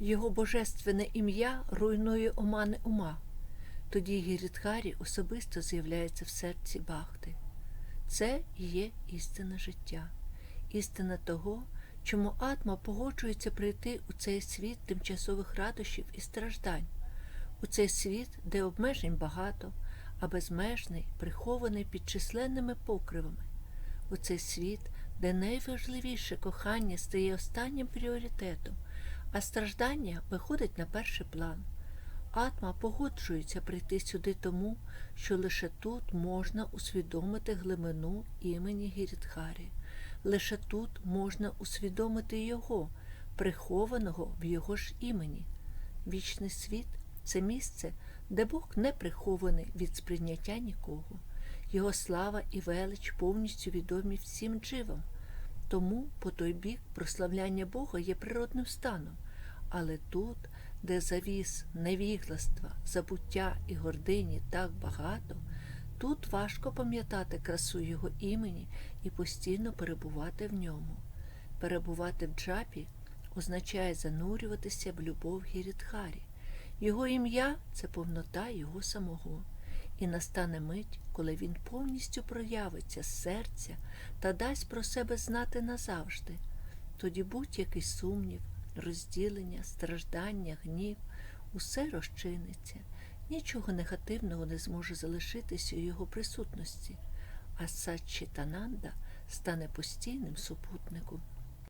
Його божественне ім'я руйнує омани ума. Тоді Гірідхарі особисто з'являється в серці Бахти. Це і є істина життя, істина того, чому атма погоджується прийти у цей світ тимчасових радощів і страждань, у цей світ, де обмежень багато, а безмежний прихований під численними покривами, у цей світ, де найважливіше кохання стає останнім пріоритетом, а страждання виходить на перший план. Атма погоджується прийти сюди тому, що лише тут можна усвідомити глибину імені Гірідхарі. Лише тут можна усвідомити його, прихованого в його ж імені. Вічний світ це місце, де Бог не прихований від сприйняття нікого. Його слава і велич повністю відомі всім дживам. Тому по той бік прославляння Бога є природним станом. Але тут, де завіс невігластва, забуття і гордині так багато, тут важко пам'ятати красу його імені і постійно перебувати в ньому. Перебувати в джапі означає занурюватися в любов Гірідхарі. Його ім'я це повнота його самого. І настане мить, коли він повністю проявиться з серця та дасть про себе знати назавжди. Тоді будь-який сумнів, розділення, страждання, гнів, усе розчиниться, нічого негативного не зможе залишитися у його присутності, а Сачітананда стане постійним супутником.